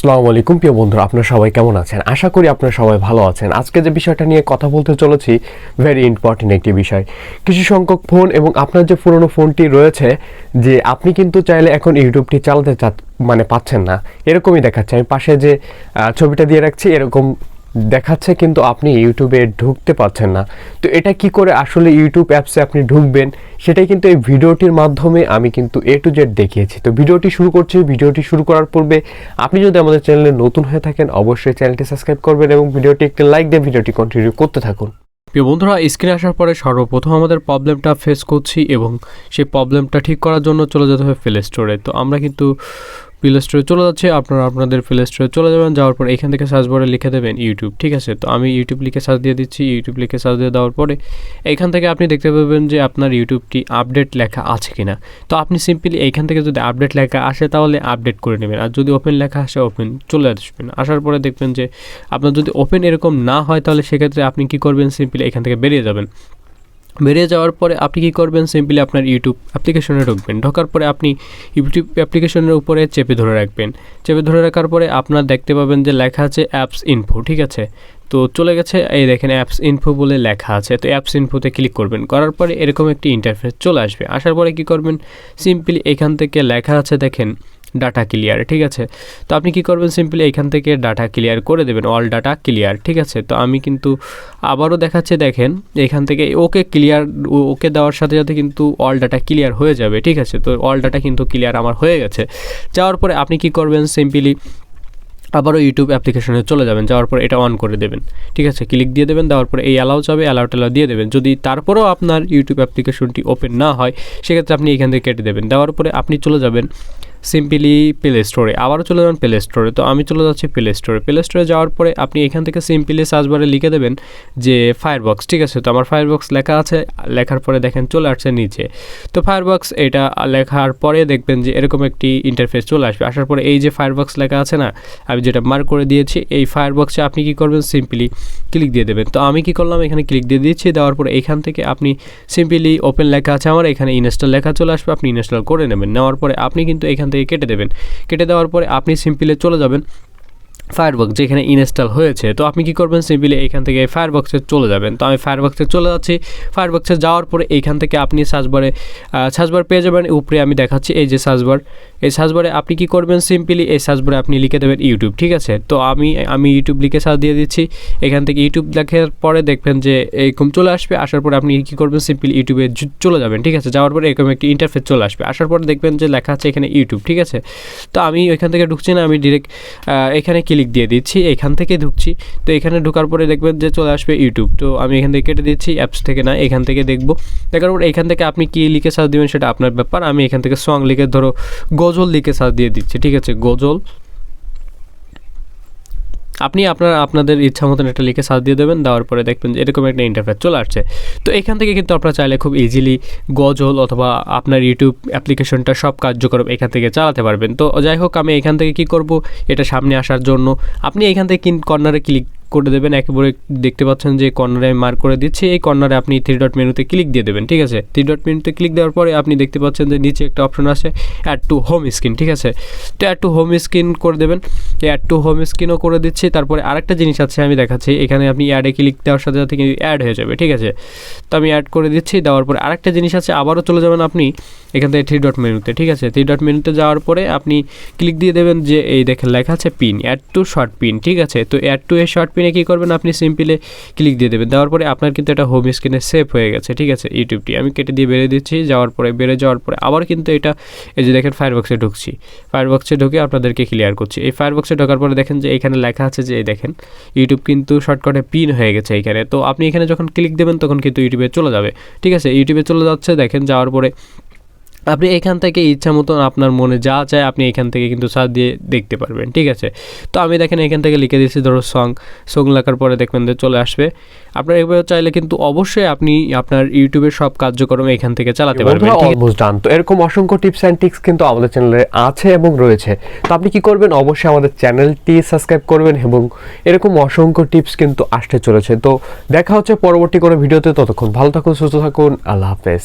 আসসালামু আলাইকুম, প্রিয় বন্ধুরা, আপনারা সবাই কেমন আছেন? আশা করি আপনারা সবাই ভালো আছেন। আজকে যে বিষয়টা নিয়ে কথা বলতে চলেছি ভেরি ইম্পর্টেন্ট একটি বিষয়। কিছু সংখ্যক ফোন এবং আপনার যে পুরনো ফোনটি রয়েছে, যে আপনি কিন্তু চাইলে এখন ইউটিউবটি চালাতে চা মানে পাচ্ছেন না। এরকমই দেখাচ্ছে। আমি পাশে যে ছবিটা দিয়ে রাখছি, এরকম দেখাচ্ছে কিন্তু আপনি ইউটিউবে ঢুকতে পারছেন না। তো এটা কি করে আসলে ইউটিউব অ্যাপসে আপনি ঢুকবেন? সেটাই কিন্তু এই ভিডিওটির মাধ্যমে আমি কিন্তু এ টু জেড দেখিয়েছি। তো ভিডিওটি শুরু করছি। ভিডিওটি শুরু করার পূর্বে আপনি যদি আমাদের চ্যানেলে নতুন হয়ে থাকেন, অবশ্যই চ্যানেলটি সাবস্ক্রাইব করবেন এবং ভিডিওটি একটি লাইক দিয়ে ভিডিওটি কন্টিনিউ করতে থাকুন। প্রিয় বন্ধুরা স্ক্রিনে আসার পরে সর্বপ্রথম আমাদের প্রবলেমটা ফেস করছি এবং সেই প্রবলেমটা ঠিক করার জন্য চলে যেতে হবে প্লে স্টোরে তো আমরা কিন্তু প্লে স্টোরে চলে যাচ্ছে, আপনারা আপনাদের প্লে স্টোরে চলে যাবেন, যাওয়ার পর এখান থেকে সার্চ বারে লিখে দেবেন ইউটিউব ঠিক আছে? তো আমি ইউটিউব লিখে সার্চ দিয়ে দিচ্ছি ইউটিউব লিখে সার্চ দিয়ে দেওয়ার পরে এখান থেকে আপনি দেখতে পাবেন যে আপনার ইউটিউবটি আপডেট লেখা আছে কিনা। তো আপনি সিম্পলি এইখান থেকে যদি আপডেট লেখা আসে, তাহলে আপডেট করে নেবেন। আর যদি ওপেন লেখা আসে ওপেন চলে আসবেন। আসার পরে দেখবেন যে আপনার যদি ওপেন এরকম না হয়, তাহলে সেক্ষেত্রে আপনি কি করবেন? সিম্পলি এখান থেকে বেরিয়ে যাবেন। বেরিয়ে যাওয়ার পরে আপনি কি করবেন? সিম্পলি আপনার ইউটিউব অ্যাপ্লিকেশনে ঢুকবেন। ঢোকার পরে আপনি ইউটিউব অ্যাপ্লিকেশনের উপরে চেপে ধরে রাখবেন। চেপে ধরে রাখার পরে আপনার দেখতে পাবেন যে লেখা আছে অ্যাপস ইনফো ঠিক আছে? তো চলে গেছে, এই দেখেন অ্যাপস ইনফো বলে লেখা আছে। তো অ্যাপস ইনফোতে ক্লিক করবেন। করার পরে এরকম একটি ইন্টারফেস চলে আসবে। আসার পরে কি করবেন? সিম্পলি এখান থেকে লেখা আছে, দেখেন ডাটা ক্লিয়ার ঠিক আছে? তো আপনি কি করবেন? সিম্পলি এখান থেকে ডাটা ক্লিয়ার করে দেবেন অল ডাটা ক্লিয়ার ঠিক আছে? তো আমি কিন্তু আবারও দেখাচ্ছে, দেখেন, এখান থেকে ওকে ক্লিয়ার ওকে দেওয়ার সাথে সাথে কিন্তু অল ডাটা ক্লিয়ার হয়ে যাবে, ঠিক আছে? তো অল ডাটা কিন্তু ক্লিয়ার আমার হয়ে গেছে। যাওয়ার পরে আপনি কি করবেন? সিম্পলি আবারও ইউটিউব অ্যাপ্লিকেশনে চলে যাবেন, যাওয়ার পর এটা অন করে দেবেন, ঠিক আছে? ক্লিক দিয়ে দেবেন, দেওয়ার পরে এই অ্যালাউ যাবে অ্যালাউ টেলাউ দিয়ে দেবেন। যদি তারপরেও আপনার ইউটিউব অ্যাপ্লিকেশনটি ওপেন না হয়, সেক্ষেত্রে আপনি এখান থেকে কেটে দেবেন। দেওয়ার পরে আপনি চলে যাবেন সিম্পলি প্লে স্টোরে আবারও চলে যাবেন প্লে স্টোরে তো আমি চলে যাচ্ছি প্লে স্টোরে প্লে স্টোরে যাওয়ার পরে আপনি এখান থেকে সিম্পলি সার্চ বারে লিখে দেবেন যে ফায়ারবক্স ঠিক আছে? তো আমার ফায়ারবক্স লেখা আছে। লেখার পরে দেখেন চলে আসছে নিচে। তো ফায়ারবক্স এটা লেখার পরে দেখবেন যে এরকম একটি ইন্টারফেস চলে আসবে। আসার পরে এই যে ফায়ারবক্স লেখা আছে না, আমি যেটা মার্ক করে দিয়েছি, এই ফায়ারবক্সে আপনি কি করবেন? সিম্পলি ক্লিক দিয়ে দেবেন। তো আমি কি করলাম? এখানে ক্লিক দিয়ে দিচ্ছি দেওয়ার পরে এখান থেকে আপনি সিম্পলি ওপেন লেখা আছে আমার। এখানে ইনস্টল লেখা চলে আসবে। আপনি ইনস্টল করে নেবেন। নেওয়ার পরে আপনি কিন্তু এখান থেকে কেটে দেবেন। কেটে দেওয়ার পরে আপনি সিম্পলে চলে যাবেন। ফায়ারবক্স যেখানে ইনস্টল হয়েছে, তো আপনি কি করবেন? সিম্পলি এখান থেকে ফায়ারবক্সে চলে যাবেন। তো আমি ফায়ারবক্সে চলে যাচ্ছি। ফায়ারবক্সে যাওয়ার পরে এইখান থেকে আপনি সার্চবারে সার্চবার পেয়ে যাবেন। উপরে আমি দেখাচ্ছি এই যে সার্চবার এই সার্চবারে আপনি কি করবেন? সিম্পলি এই সার্চবারে আপনি লিখে দেবেন ইউটিউব ঠিক আছে? তো আমি আমি ইউটিউব লিখে সার্চ দিয়ে দিচ্ছি। এখান থেকে ইউটিউব লেখার পরে দেখবেন যে এরকম চলে আসবে। আসার পরে আপনি কি করবেন? সিম্পলি ইউটিউবে চলে যাবেন, ঠিক আছে? যাওয়ার পরে এরকম একটি ইন্টারফেস চলে আসবে। আসার পরে দেখবেন যে লেখা আছে এখানে ইউটিউব ঠিক আছে? তো আমি ওইখান থেকে ঢুকছি না। আমি ডিরেক্ট এখানে ক্লিক দিয়ে দিচ্ছি, এখান থেকে ঢুকছি। তো এখানে ঢোকার পরে দেখবেন যে চলে আসবে ইউটিউব তো আমি এখান থেকে কেটে দিচ্ছি অ্যাপস থেকে না, এখান থেকে দেখব। দেখার পর এখান থেকে আপনি কী লিখে সার্চ দেবেন সেটা আপনার ব্যাপার। আমি এখান থেকে সং লিখে, ধরো, গজল লিখে সার্চ দিয়ে দিচ্ছি, ঠিক আছে? গজল আপনি আপনার, আপনাদের ইচ্ছা মতন একটা লিখে সাজ দিয়ে দেবেন, দেওয়ার পরে দেখবেন যে এরকম একটা ইন্টারফেস চলে আসছে। তো এখান থেকে কিন্তু আপনারা চাইলে খুব ইজিলি গজল অথবা আপনার ইউটিউব অ্যাপ্লিকেশনটা সব কার্যক্রম এখান থেকে চালাতে পারবেন। তো যাই হোক, আমি এখান থেকে কি করব? এটা সামনে আসার জন্য। আপনি এখান থেকে কিন কর্নারে ক্লিক করে দেবেন। একেবারে দেখতে পাচ্ছেন যে কর্নারে আমি মার্ক করে দিচ্ছি। এই কর্নারে আপনি থ্রি ডট মেনুতে ক্লিক দিয়ে দেবেন, ঠিক আছে? থ্রি ডট মেনুতে ক্লিক দেওয়ার পরে আপনি দেখতে পাচ্ছেন যে নিচে একটা অপশন আছে অ্যাড টু হোম স্ক্রিন ঠিক আছে? তো অ্যাড টু হোম স্ক্রিন করে দেবেন। অ্যাড টু হোম স্ক্রিনও করে দিচ্ছি। তারপরে আরেকটা জিনিস আছে আমি দেখাচ্ছি। এখানে আপনি অ্যাডে ক্লিক দেওয়ার সাথে সাথে কিন্তু অ্যাড হয়ে যাবে, ঠিক আছে? তো আমি অ্যাড করে দিচ্ছি। দেওয়ার পরে আরেকটা জিনিস আছে, আবারও চলে যাবেন আপনি এখান থেকে থ্রি ডট মেনুতে ঠিক আছে? থ্রি ডট মেনুতে যাওয়ার পরে আপনি ক্লিক দিয়ে দেবেন যে এই দেখেন লেখা আছে pin add to short pin ঠিক আছে? তো অ্যাড টু এ শর্ট পিনে কী করবেন, আপনি সিম্পলি ক্লিক দিয়ে দেবেন। দেওয়ার পরে আপনার কিন্তু এটা হোম স্ক্রিনে সেভ হয়ে গেছে, ঠিক আছে? ইউটিউবটি আমি কেটে দিয়ে বেড়ে দিচ্ছি, যাওয়ার পরে, বেড়ে যাওয়ার পরে আবার কিন্তু এটা, এই যে দেখেন ফায়ারবক্সে ঢুকছি। ফায়ারবক্সে ঢুকে আপনাদেরকে ক্লিয়ার করছি। এই ফায়ারবক্সে ঢোকার পরে দেখেন যে এখানে লেখা আছে যে, এই দেখেন ইউটিউব কিন্তু শর্টকাটে পিন হয়ে গেছে এখানে। তো আপনি এখানে যখন ক্লিক দেবেন, তখন কিন্তু ইউটিউবে চলে যাবে। ঠিক আছে? ইউটিউবে চলে যাচ্ছে, দেখেন, যাওয়ার পরে আপনি এখান থেকে ইচ্ছা মতন আপনার মনে যা চায় আপনি এখান থেকে কিন্তু সার্চ দিয়ে দেখতে পারবেন ঠিক আছে? তো আমি দেখেন এখান থেকে লিখে দিয়েছি ধরো সং সং লেখার পরে দেখবেন যে চলে আসবে। আপনার এভাবে চাইলে কিন্তু অবশ্যই আপনি আপনার ইউটিউবের সব কার্যক্রম এখান থেকে চালাতে পারবেন বন্ধুরা অলমোস্ট ডান তো এরকম অসংখ্য টিপস অ্যান্ড টিক্স কিন্তু আমাদের চ্যানেলে আছে এবং রয়েছে। তো আপনি কি করবেন? অবশ্যই আমাদের চ্যানেলটি সাবস্ক্রাইব করবেন এবং এরকম অসংখ্য টিপস কিন্তু আসতে চলেছে। তো দেখা হচ্ছে পরবর্তী কোনো ভিডিওতে ততক্ষণ ভালো থাকুন সুস্থ থাকুন। আল্লাহ হাফেজ।